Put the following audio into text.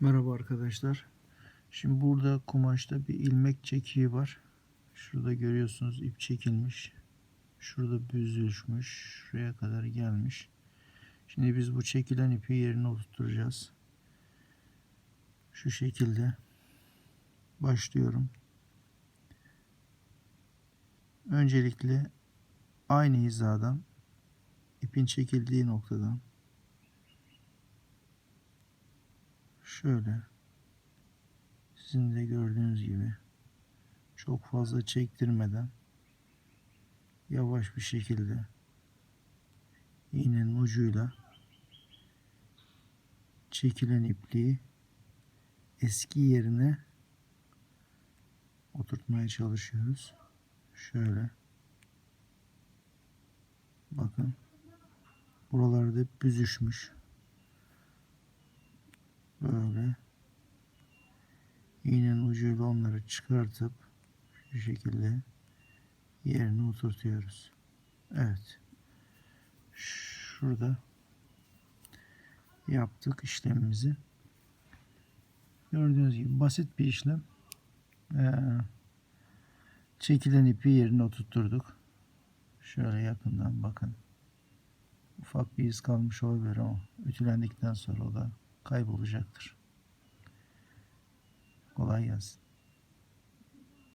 Merhaba arkadaşlar. Şimdi burada kumaşta bir ilmek çekiği var. Şurada görüyorsunuz ip çekilmiş. Şurada büzüşmüş. Şuraya kadar gelmiş. Şimdi biz bu çekilen ipi yerine oturtacağız. Şu şekilde başlıyorum. Öncelikle aynı hizadan ipin çekildiği noktadan şöyle sizin de gördüğünüz gibi çok fazla çektirmeden yavaş bir şekilde iğnenin ucuyla çekilen ipliği eski yerine oturtmaya çalışıyoruz. Şöyle bakın buralarda büzüşmüş. Böyle iğnenin ucuyla onları çıkartıp şu şekilde yerine oturtuyoruz. Evet. Şurada yaptık işlemimizi. Gördüğünüz gibi basit bir işlem. Ee, çekilen ipi yerine oturtturduk. Şöyle yakından bakın. Ufak bir iz kalmış olabilir ama ütülendikten sonra o da kaybolacaktır. Kolay gelsin.